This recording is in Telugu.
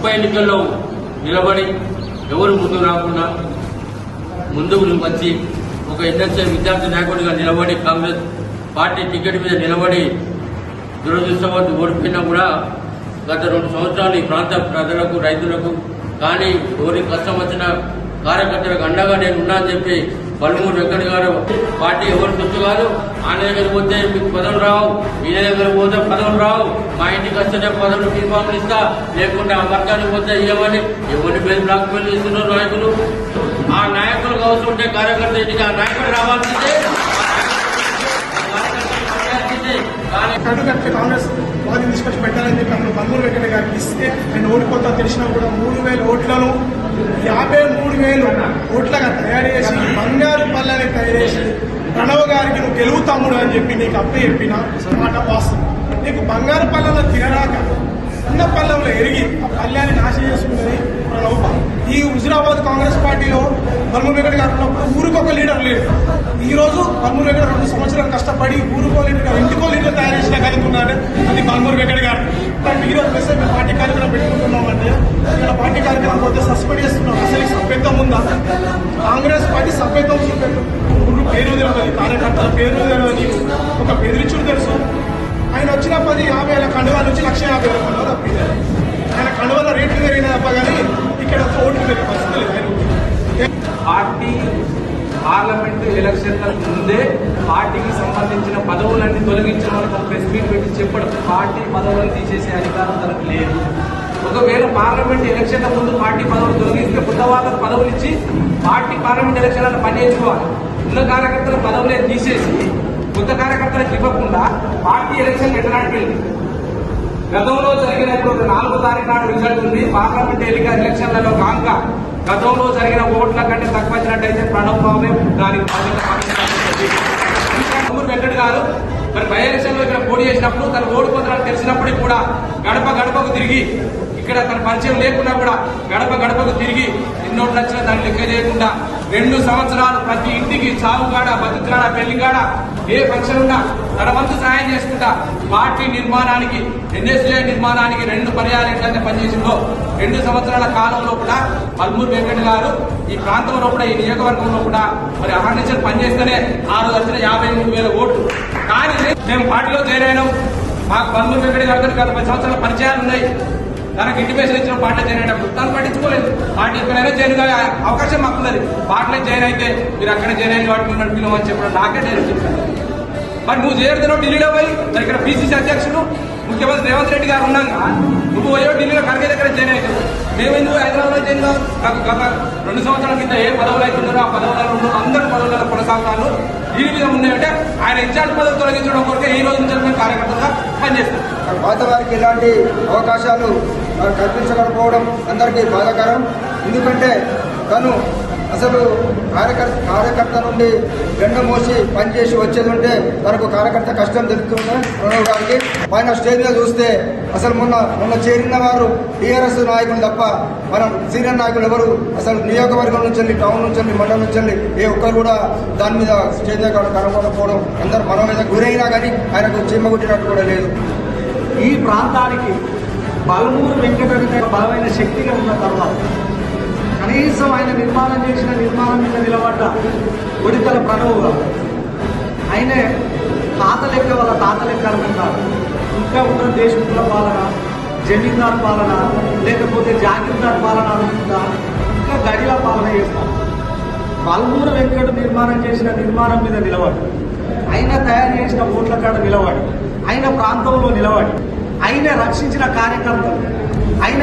ఉప ఎన్నికల్లో నిలబడి ఎవరు ముందు రాకుండా ముందుకు వచ్చి ఒక ఎన్ఎస్ఏ విద్యార్థి నాయకుడిగా నిలబడి కాంగ్రెస్ పార్టీ టికెట్ మీద నిలబడి దురదృష్టవద్దు ఓడిపోయినా కూడా గత రెండు సంవత్సరాలు ఈ ప్రాంత ప్రజలకు రైతులకు కానీ ఎవరి కష్టం వచ్చిన కార్యకర్తలకు అండగా నేను ఉన్నా అని చెప్పి పలుమూరు వెంకట గారు పార్టీ ఎవరు సొత్తు కాదు ఆయన దగ్గరికి పోతే మీకు పదవులు రావు ఈయన దగ్గరికి పోతే పదవులు రావు. మా పదవులు బీమాములు ఇస్తా లేకుంటే ఆ వర్గానికి పోతే ఇవ్వని ఎవరి పేరు బ్లాక్ మెయిల్ ఇస్తున్నారు నాయకులు? ఆ నాయకులు కావాల్సి ఉంటే కార్యకర్త ఇంటికి ఆ నాయకుడు రావాల్సిందే. కార్యకర్త కాంగ్రెస్ వాదిని నిష్కర్ష పెట్టాలని చెప్పి అప్పుడు బందూరు వెంకట గారికి ఇస్తే ఆయన ఓడిపోతా తెలిసినా కూడా మూడు వేల ఓట్లను యాభై మూడు వేలు ఓట్లుగా తయారు చేసి బంగారు పల్లెని తయారు చేసి ప్రణవ్ గారికి నువ్వు గెలుగుతాముడు తమ్ముడు అని చెప్పి నీకు అప్ప చెప్పిన? మాట వాస్తవం. నీకు బంగారు పల్లెలో తినరాక ఉన్న పల్లెంలో ఎరిగి ఆ పల్లెని నాశనం చేసుకుంటుంది మన ఈ హుజురాబాద్ కాంగ్రెస్ పార్టీలో బల్మూరు వెంకట గారు ఉన్నప్పుడు ఊరికి ఒక లీడర్ లేడు. ఈ రోజు బల్మూరు వెంకట రెండు సంవత్సరాలు కష్టపడి ఊరుకో లీడర్ గారు ఇంటికో లీడర్ తయారు చేసిన కలుగుతున్నాడు అది బల్మూరు వెంకట గారు. కానీ ఈ రోజు మెసేజ్ మేము పార్టీ కార్యక్రమం పెట్టుకుంటున్నామంటే ఇక్కడ పార్టీ కార్యక్రమం పోతే సస్పెండ్ చేస్తున్నాం. అసలు సభ్యత్వం ఉందా? కాంగ్రెస్ పార్టీ సభ్యత్వం చూపెట్టు ఊరు పేరు తెలియదు కార్యకర్తల పేరు తెలియదు ఒక బెదిరించుడు తెలుసు. పార్టీ పార్లమెంట్ ఎలక్షన్లకు ముందే పార్టీకి సంబంధించిన పదవులన్నీ తొలగించిన వరకు ప్రెస్ మీట్ పెట్టి చెప్పడం పార్టీ పదవులను తీసేసే అధికారం తనకు లేదు. ఒకవేళ పార్లమెంట్ ఎలక్షన్ల ముందు పార్టీ పదవులు తొలగిస్తే కొత్త వాళ్ళకు పదవులు ఇచ్చి పార్టీ పార్లమెంట్ ఎలక్షన్లను పనిచేసుకోవాలి ఉన్న కార్యకర్తల పదవులే తీసేసి కొత్త కార్యకర్తలకు ఇవ్వకుండా పార్టీ ఎలక్షన్ ఎట్టడానికి వెళ్ళింది గతంలో జరిగిన ఒక నాలుగో తారీఖు నాడు రిజల్ట్ ఉంది. పార్లమెంట్ ఎన్నికల ఎలక్షన్లలో కాక గతంలో జరిగిన ఓట్ల కంటే తక్కువ వచ్చినట్టయితే ప్రణబ్ బాబే దానికి బాధ్యత వెంకట్ గారు మరి బై ఎలక్షన్లో ఇక్కడ పోటీ చేసినప్పుడు తను ఓడిపోతారని తెలిసినప్పటికీ కూడా గడప గడపకు తిరిగి ఇక్కడ తన పరిచయం లేకుండా కూడా గడప గడపకు తిరిగి ఎన్నోట్లు వచ్చినా దాన్ని లెక్క చేయకుండా రెండు సంవత్సరాలు ప్రతి ఇంటికి చావు కాడ బతుకుకాడ పెళ్ళి కాడ ఏ ఫంక్షన్ ఉన్నా తన వంతు సాయం చేసుకుంటా పార్టీ నిర్మాణానికి ఎన్ఎస్ఏ నిర్మాణానికి రెండు పర్యాలు ఎట్లయితే పనిచేసిందో రెండు సంవత్సరాల కాలంలో కూడా పల్మూరు వెంకట గారు ఈ ప్రాంతంలో కూడా ఈ నియోజకవర్గంలో కూడా మరి అహర్నిశలు పనిచేస్తేనే ఆ రోజు వచ్చిన యాభై మూడు వేల ఓట్లు. కానీ మేము పార్టీలో చేరాను మాకు పల్మూరు వెంకట గారితో గత పది సంవత్సరాల పరిచయాలు ఉన్నాయి. తనకు ఇంటిమేషన్ ఇచ్చిన పార్టీలో జాయిన్ అయినప్పుడు. తను పట్టించుకోలేదు. పార్టీ ఎక్కడైనా జాయిన్ కాగా అవకాశం మాకు ఉన్నది పార్టీలో జాయిన్ అయితే మీరు అక్కడ జాయిన్ అయిన వాటి మిమ్మల్ని పిలవని చెప్పడం నాకే నేను చెప్పాను. మరి నువ్వు చేరుతున్నావు ఢిల్లీలో పోయి ఇక్కడ పిసిసి అధ్యక్షుడు ముఖ్యమంత్రి రేవంత్ రెడ్డి గారు ఉన్నాగా నువ్వు పోయో ఢిల్లీలో ఖర్గే దగ్గర జాయిన్ అయ్యావు మేము ఎందుకు హైదరాబాద్లో జాయిన్ కావు గత రెండు సంవత్సరాల కింద ఏ పదవులు అయితే ఉన్నారో ఆ పదవులలో ఉన్న అందరి పదవులలో కొనసాగుతాను దీని మీద ఉన్నాయంటే ఆయన ఇన్ఛార్జ్ పదవి తొలగించడం కొరకు ఈ రోజు నుంచి మేము కార్యకర్తగా పనిచేస్తాం. పాత వారికి ఇలాంటి అవకాశాలు వారు కల్పించకపోవడం అందరికీ బాధాకరం. ఎందుకంటే తను అసలు కార్యకర్త కార్యకర్త నుండి వెండమోసి పనిచేసి వచ్చేది ఉంటే తనకు కార్యకర్త కష్టం తెలుస్తుంది? ప్రణవ్ గారికి? పైన స్టేజ్ మీద చూస్తే అసలు మొన్న మొన్న చేరిన వారు టీఆర్ఎస్ నాయకులు తప్ప మనం సీనియర్ నాయకులు ఎవరు? అసలు నియోజకవర్గం నుంచి వెళ్ళి టౌన్ నుంచి మండలం నుంచి వెళ్ళి ఏ ఒక్కరు కూడా దాని మీద స్టేజ్ మీద కనుక్కోకపోవడం అందరు మనం మీద గురైనా కానీ ఆయనకు చీమ కొట్టినట్టు కూడా లేదు. ఈ ప్రాంతానికి బలమూరు వెంకట బలమైన శక్తిగా ఉన్న తర్వాత కనీసం ఆయన నిర్మాణం చేసిన నిర్మాణం మీద నిలబడ్డ ఒడితల ప్రణవ్ ఆయనే తాత లెక్క వాళ్ళ తాత లెక్క అనుకుంటారు. ఇంకా ఉన్న దేశముల పాలన జమీందార్ పాలన లేకపోతే జాగీర్దార్ పాలన అనుకుంటా ఇంకా గడిల పాలన చేస్తారు పల్మూర వెంకట నిర్మాణం చేసిన నిర్మాణం మీద నిలబడి ఆయన తయారు చేసిన ఓట్ల కాడ నిలబడి ఆయన ప్రాంతంలో నిలబడి ఆయన రక్షించిన కార్యకర్తలు ఆయన